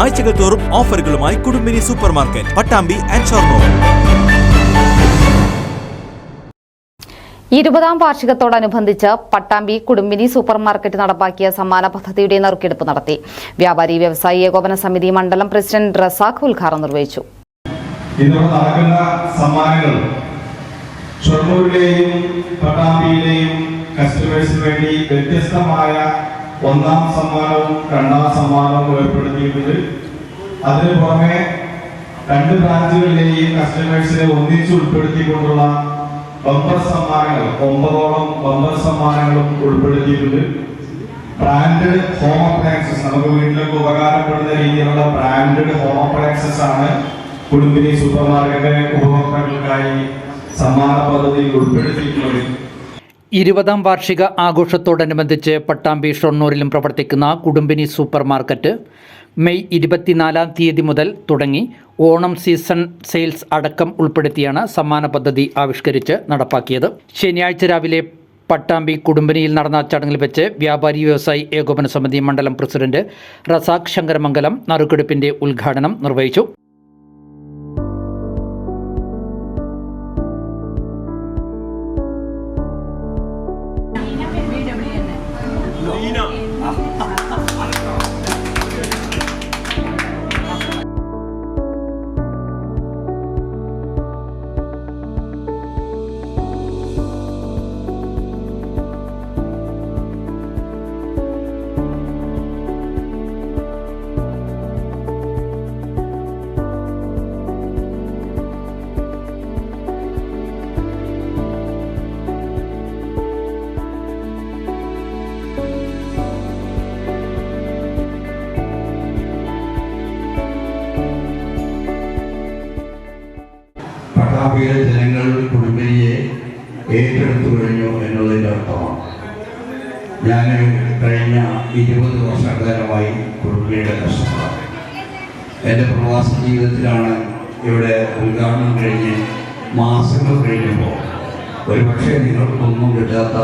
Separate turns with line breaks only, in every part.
ആഴ്ചകൾ തോറും ഓഫറുകളുമായി Kudumbini super market Pattambi and Shoranur.
ഇരുപതാം വാർഷികത്തോടനുബന്ധിച്ച് പട്ടാമ്പി കുടുംബിനി സൂപ്പർ മാർക്കറ്റ് നടപ്പാക്കിയ സമ്മാന പദ്ധതിയുടെ നറുക്കെടുപ്പ് നടത്തി. വ്യാപാരി വ്യവസായി ഏകോപന സമിതി മണ്ഡലം പ്രസിഡന്റ് റസാഖ് ഉദ്ഘാടനം നിർവഹിച്ചു.
നടക്കുന്ന സമ്മാനങ്ങൾ ഷൊർണൂരിലെയും പട്ടാമ്പിയിലെയും കസ്റ്റമേഴ്സിന് വേണ്ടി വ്യത്യസ്തമായ ഒന്നാം സമ്മാനവും രണ്ടാം സമ്മാനവും ഏർപ്പെടുത്തിയിട്ടുണ്ട്. അതിനു പുറമെ രണ്ട് ബ്രാഞ്ചുകളിലെയും കസ്റ്റമേഴ്സിനെ ഒന്നിച്ച് ഉൾപ്പെടുത്തിക്കൊണ്ടുള്ള ബമ്പർ സമ്മാനങ്ങൾ ഒമ്പതോളം ബമ്പർ സമ്മാനങ്ങളും ഉൾപ്പെടുത്തിയിട്ടുണ്ട്. ബ്രാൻഡഡ് ഹോം അപ്ലയൻസസ് നമുക്ക് വീട്ടിലൊക്കെ ഉപകാരപ്പെടുന്ന രീതിയിലുള്ള ബ്രാൻഡഡ് ഹോം അപ്ലയൻസസ് ആണ് കുടുംബിനി സൂപ്പർ മാർക്കറ്റ് ഉപഭോക്താക്കൾക്കായി സമ്മാന പദ്ധതിയിൽ ഉൾപ്പെടുത്തിയിട്ടുള്ളത്.
ഇരുപതാം വാർഷിക ആഘോഷത്തോടനുബന്ധിച്ച് പട്ടാമ്പി ഷൊർണൂരിലും പ്രവർത്തിക്കുന്ന കുടുംബിനി സൂപ്പർ മാർക്കറ്റ് മെയ് ഇരുപത്തിനാലാം തീയതി മുതൽ തുടങ്ങി. ഓണം സീസൺ സെയിൽസ് അടക്കം ഉൾപ്പെടുത്തിയാണ് സമ്മാന പദ്ധതി ആവിഷ്കരിച്ച് നടപ്പാക്കിയത്. ശനിയാഴ്ച രാവിലെ പട്ടാമ്പി കുടുംബിനിയിൽ നടന്ന ചടങ്ങിൽ വെച്ച് വ്യാപാരി വ്യവസായി ഏകോപന സമിതി മണ്ഡലം പ്രസിഡന്റ് റസാഖ് ശങ്കരമംഗലം നറുക്കെടുപ്പിന്റെ ഉദ്ഘാടനം നിർവഹിച്ചു. No.
You know, പട്ടാമ്പിയിലെ ജനങ്ങൾ കുടുംബിനിയെ ഏറ്റെടുത്തു കഴിഞ്ഞു എന്നുള്ളതിന്റെ അർത്ഥമാണ്. ഞാൻ കഴിഞ്ഞ ഇരുപത് വർഷക്കാലമായി കുടുംബിയുടെ കഷ്ടപ്പാട്. എന്റെ പ്രവാസ ജീവിതത്തിലാണ് ഇവിടെ ഉദ്ഘാടനം കഴിഞ്ഞ് മാസങ്ങൾ കഴിഞ്ഞപ്പോൾ ഒരു പക്ഷേ നിങ്ങൾക്കൊന്നും കിട്ടാത്ത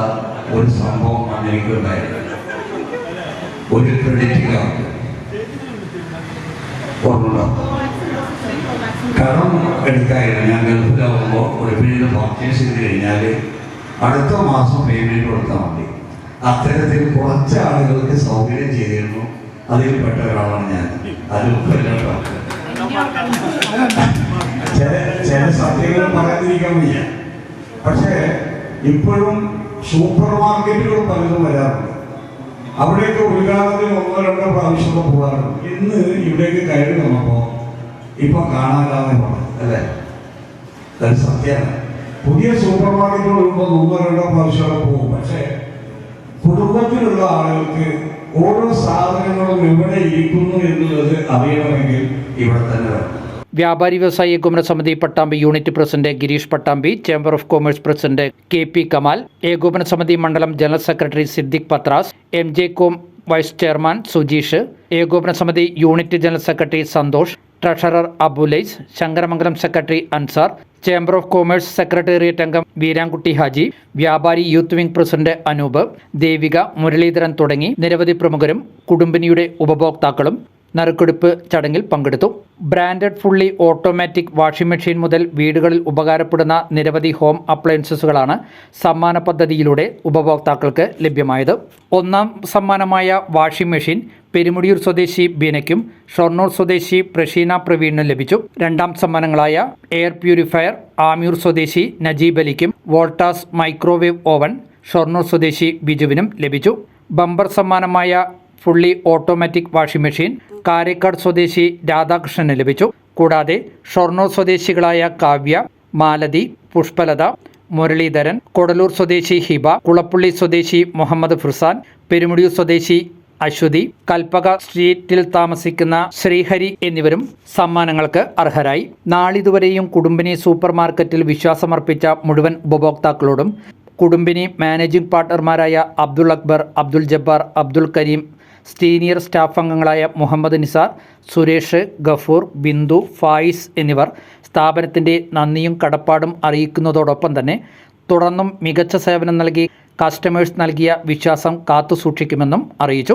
ഒരു സംഭവമാണ് എനിക്കുണ്ടായത് ഒരു ക്രെഡിറ്റ് കാർഡ്. ഓർമ്മ കടം എടുക്കായിരുന്നു ഞാൻ ഗൾഫിലാവുമ്പോൾ പിന്നീട് പർച്ചേസ് ചെയ്ത് കഴിഞ്ഞാൽ അടുത്ത മാസം പേയ്മെന്റ് കൊടുത്താൽ മതി. അത്തരത്തിൽ കുറച്ച് ആളുകൾക്ക് സൗകര്യം ചെയ്തിരുന്നു. അതിൽ പെട്ട ഒരാളാണ് ഞാൻ. അതിൽ ചില ചില സത്യങ്ങൾ പറയാതിരിക്കാൻ വയ്യ. പക്ഷേ ഇപ്പോഴും സൂപ്പർ മാർക്കറ്റുകൾ പലതും വരാറുണ്ട്. അവിടെയൊക്കെ ഉദ്ഘാടനത്തിന് ഒന്നോ രണ്ടോ പ്രാവശ്യമൊക്കെ പോകാറുണ്ട്. ഇന്ന് ഇവിടേക്ക് കയറി വന്നപ്പോൾ ഇപ്പൊ പറഞ്ഞു അല്ലേ? അത് സത്യമാണ് പുതിയ സൂപ്പർ മാർക്കറ്റുകൾ വരുമ്പോൾ മൂന്നോ രണ്ടോ പോകും. പക്ഷേ കുടുംബത്തിലുള്ള ആളുകൾക്ക് ഓരോ സാധനങ്ങളും എവിടെ ഇരിക്കുന്നു എന്നുള്ളത് അറിയണമെങ്കിൽ ഇവിടെ തന്നെ
വ്യാപാരി വ്യവസായി ഏകോപന സമിതി Pattambi unit president Girish Pattambi chamber of commerce president K P Kamal ഏകോപന സമിതി മണ്ഡലം general secretary Siddique Pathras M J com vice chairman Sujeesh ഏകോപന സമിതി unit general secretary Santhosh treasurer Abulais Sankaramangalam secretary Ansar chamber of commerce secretariat അംഗം വീരാൻകുട്ടി ഹാജി വ്യാപാരി youth wing president Anoop Devika Muraleedharan തുടങ്ങി നിരവധി പ്രമുഖരും കുടുംബിനിയുടെ ഉപഭോക്താക്കളും നറുക്കെടുപ്പ് ചടങ്ങിൽ പങ്കെടുത്തു. Branded fully automatic washing machine മുതൽ വീടുകളിൽ ഉപകാരപ്പെടുന്ന നിരവധി ഹോം അപ്ലയൻസസുകളാണ് സമ്മാന പദ്ധതിയിലൂടെ ഉപഭോക്താക്കൾക്ക് ലഭ്യമായത്. ഒന്നാം സമ്മാനമായ വാഷിംഗ് മെഷീൻ പെരുമുടിയൂർ സ്വദേശി ബീനയ്ക്കും ഷൊർണൂർ സ്വദേശി പ്രഷീന പ്രവീണിനും ലഭിച്ചു. രണ്ടാം സമ്മാനങ്ങളായ എയർ പ്യൂരിഫയർ ആമിയൂർ സ്വദേശി നജീബ് അലിക്കും വോൾട്ടാസ് മൈക്രോവേവ് ഓവൻ ഷൊർണൂർ സ്വദേശി ബിജുവിനും ലഭിച്ചു. Bumper സമ്മാനമായ fully automatic washing machine Karakkad സ്വദേശി രാധാകൃഷ്ണന് ലഭിച്ചു. കൂടാതെ ഷൊർണൂർ സ്വദേശികളായ കാവ്യ മാലതി പുഷ്പലത മുരളീധരൻ കൊടലൂർ സ്വദേശി ഹിബ കുളപ്പുള്ളി സ്വദേശി മുഹമ്മദ് ഫുർസാൻ പെരുമുടിയൂർ സ്വദേശി അശ്വതി കൽപ്പക സ്ട്രീറ്റിൽ താമസിക്കുന്ന ശ്രീഹരി എന്നിവരും സമ്മാനങ്ങൾക്ക് അർഹരായി. നാളിതുവരെയും കുടുംബിനി സൂപ്പർ മാർക്കറ്റിൽ വിശ്വാസമർപ്പിച്ച മുഴുവൻ ഉപഭോക്താക്കളോടും കുടുംബിനി മാനേജിംഗ് പാർട്ണർമാരായ അബ്ദുൾ അക്ബർ അബ്ദുൾ ജബ്ബാർ അബ്ദുൾ കരീം സീനിയർ സ്റ്റാഫ് അംഗങ്ങളായ മുഹമ്മദ് നിസാർ സുരേഷ് ഗഫൂർ ബിന്ദു ഫായിസ് എന്നിവർ സ്ഥാപനത്തിന്റെ നന്ദിയും കടപ്പാടും അറിയിക്കുന്നതോടൊപ്പം തന്നെ തുടർന്നും മികച്ച സേവനം നൽകി കസ്റ്റമേഴ്സ് നൽകിയ വിശ്വാസം കാത്തുസൂക്ഷിക്കുമെന്നും അറിയിച്ചു.